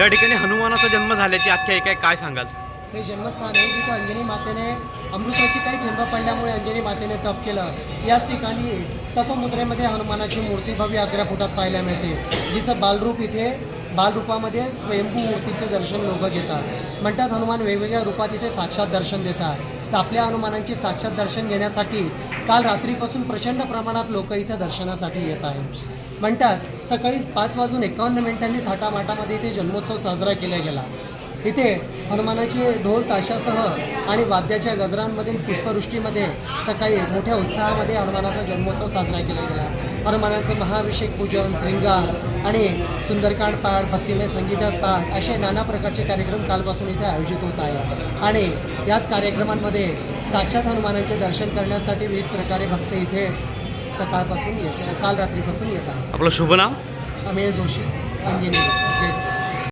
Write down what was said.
या ठिकाणी हनुमानाचा जन्म झाल्याची आख्यायिका आहे. काय सांगाल? हे जन्मस्थान आहे. जिथं अंजनी मातेने अमृताची काही थेंब पडल्यामुळे अंजनी मातेने तप केलं. याच ठिकाणी तपमुद्रेमध्ये हनुमानाची मूर्ती भव्य अकरा फुटात पाहायला मिळते. जिचं बालरूप इथे बालरूपामध्ये स्वयंभू मूर्तीचं दर्शन लोक घेतात. म्हणतात हनुमान वेगवेगळ्या रूपात इथे साक्षात दर्शन देतात. तर आपल्या हनुमानांची साक्षात दर्शन घेण्यासाठी काल रात्रीपासून प्रचंड प्रमाणात लोक इथं दर्शनासाठी येत आहेत. म्हणतात सकाळी पाच वाजून एकावन्न मिनिटांनी थाटामाटामध्ये इथे जन्मोत्सव साजरा केला गेला. इथे हनुमानाची ढोल ताशासह आणि वाद्याच्या गजरांमधील पुष्पवृष्टीमध्ये सकाळी मोठ्या उत्साहामध्ये हनुमानाचा जन्मोत्सव साजरा केला गेला. हनुमानाचं महाअभिषेक पूजन श्रृंगार आणि सुंदरकांड पाठ भक्तिमय संगीतात पाठ असे नाना प्रकारचे कार्यक्रम कालपासून इथे आयोजित होत आहे. आणि याच कार्यक्रमांमध्ये साक्षात हनुमानाचे दर्शन करण्यासाठी विविध प्रकारे भक्त इथे सकाळपासून येत काल रात्रीपासून येत आहे आपलं शुभ नाम? अमेय जोशी अंजनी जय